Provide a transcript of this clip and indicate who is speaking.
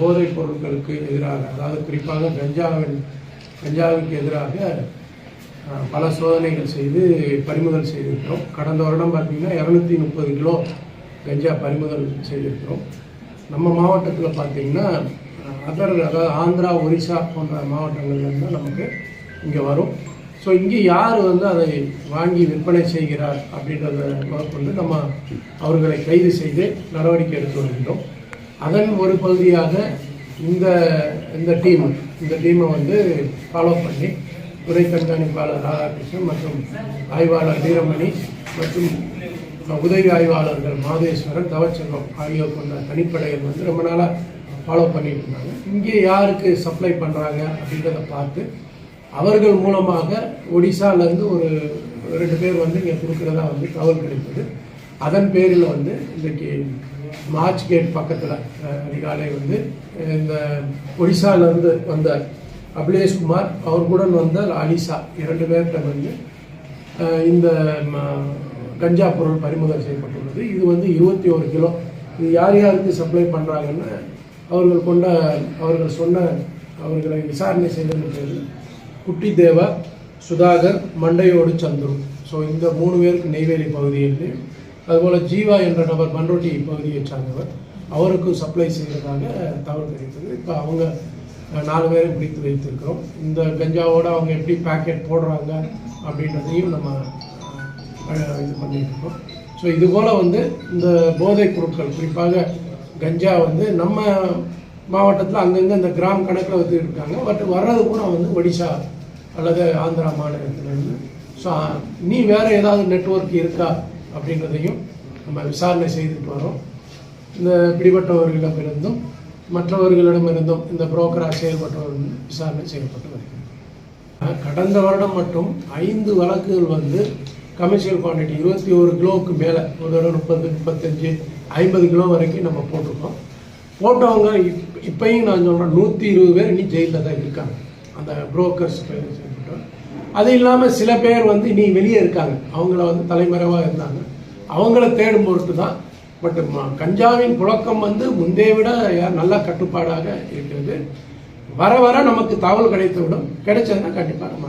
Speaker 1: போதைப் பொருட்களுக்கு எதிராக அதாவது குறிப்பாக கஞ்சாவின் கஞ்சாவுக்கு எதிராக பல சோதனைகள் செய்து பறிமுதல் செய்திருக்கிறோம். கடந்த வருடம் பார்த்திங்கன்னா இரநூத்தி முப்பது கிலோ கஞ்சா பறிமுதல் செய்திருக்கிறோம். நம்ம மாவட்டத்தில் பார்த்திங்கன்னா அதர் அதாவது ஆந்திரா ஒரிசா போன்ற மாவட்டங்கள்லேருந்து நமக்கு இங்கே வரும். ஸோ இங்கே யார் வந்து அதை வாங்கி விற்பனை செய்கிறார் அப்படின்றத முதற்கொண்டு நம்ம அவர்களை கைது செய்து நடவடிக்கை எடுத்து வருகின்றோம். அதன் ஒரு பகுதியாக இந்த இந்த டீம் இந்த டீமை வந்து ஃபாலோ பண்ணி துறை கண்காணிப்பாளர் ராதாகிருஷ்ணன் மற்றும் ஆய்வாளர் வீரமணி மற்றும் உதவி ஆய்வாளர்கள் மாதேஸ்வரன் தவச்செல்வம் ஆகியோர் கொண்ட தனிப்படைகள் வந்து ரொம்ப நாளாக ஃபாலோ பண்ணிட்டு இருந்தாங்க. இங்கே யாருக்கு சப்ளை பண்ணுறாங்க அப்படின்றத பார்த்து அவர்கள் மூலமாக ஒடிசாலேருந்து ஒரு ரெண்டு பேர் வந்து இங்கே கொடுக்குறதா வந்து தகவல் கிடைத்தது. அதன் பேரில் வந்து இன்றைக்கி மார்ச் கேட் பக்கத்தில் அதிகாலை வந்து இந்த ஒடிசாலேருந்து வந்த அபிலேஷ்குமார் அவர்களுடன் வந்த அலிசா இரண்டு பேர்கிட்ட வந்து இந்த ம, கஞ்சா பொருள் பறிமுதல் செய்யப்பட்டுள்ளது. இது வந்து இருபத்தி ஒரு கிலோ. இது யார் யாருக்கு சப்ளை பண்ணுறாங்கன்னு அவர்கள் கொண்ட அவர்கள் சொன்ன அவர்களை விசாரணை செய்ததன் பேரில் குட்டி தேவா சுதாகர் மண்டையோடு சந்துரு. ஸோ இந்த மூணு பேருக்கு நெய்வேலி பகுதியில் அதுபோல் ஜீவா என்ற நபர் பண்ருட்டி பகுதியை சார்ந்தவர் அவருக்கும் சப்ளை செய்கிறதாக தகவல் கிடைத்தது இப்போ அவங்க நாலு பேரை பிடித்து வைத்திருக்கிறோம். இந்த கஞ்சாவோட அவங்க எப்படி பேக்கெட் போடுறாங்க அப்படின்றதையும் நம்ம இது பண்ணிட்டு இருக்கோம் ஸோ இதுபோல் வந்து இந்த போதைப் பொருட்கள் குறிப்பாக கஞ்சா வந்து நம்ம மாவட்டத்தில் அங்கங்கே இந்த கிராம் கணக்கில் வச்சுருக்காங்க இருக்காங்க பட் வர்றது கூட வந்து ஒடிசா அல்லது ஆந்திரா மாநிலத்திலேருந்து. ஸோ நீ வேறு ஏதாவது நெட்வொர்க் இருக்கா? அப்படின்றதையும் நம்ம விசாரணை செய்துட்டு வரோம். இந்த பிடிபட்டவர்களிடமிருந்தும் மற்றவர்களிடமிருந்தும் இந்த புரோக்கராக செயல்பட்டவர்கள் விசாரணை செய்யப்பட்டு வருகிறது. கடந்த வருடம் மட்டும் ஐந்து வழக்குகள் வந்து கமர்ஷியல் குவான்டிட்டி இருபத்தி ஒரு கிலோவுக்கு மேலே ஒரு தடவை முப்பது முப்பத்தஞ்சு ஐம்பது கிலோ வரைக்கும் நம்ம போட்டிருக்கோம். போட்டவங்க இப் இப்பையும் நான் சொல்கிறேன் நூற்றி இருபது பேர் இன்னும் ஜெயிலில் தான் இருக்காங்க. அந்த புரோக்கர்ஸ் இருக்கட்டும். அது இல்லாமல் சில பேர் வந்து இனி வெளியே இருக்காங்க. அவங்கள வந்து தலைமறைவாக இருந்தாங்க. அவங்கள தேடும் பொருட்டு தான் பட் கஞ்சாவின் புழக்கம் வந்து முந்தைய விட நல்ல கட்டுப்பாடாக இருக்கிறது. வர வர நமக்கு தகவல் கிடைத்துவிடும். கிடைச்சதுன்னா கண்டிப்பாக நம்ம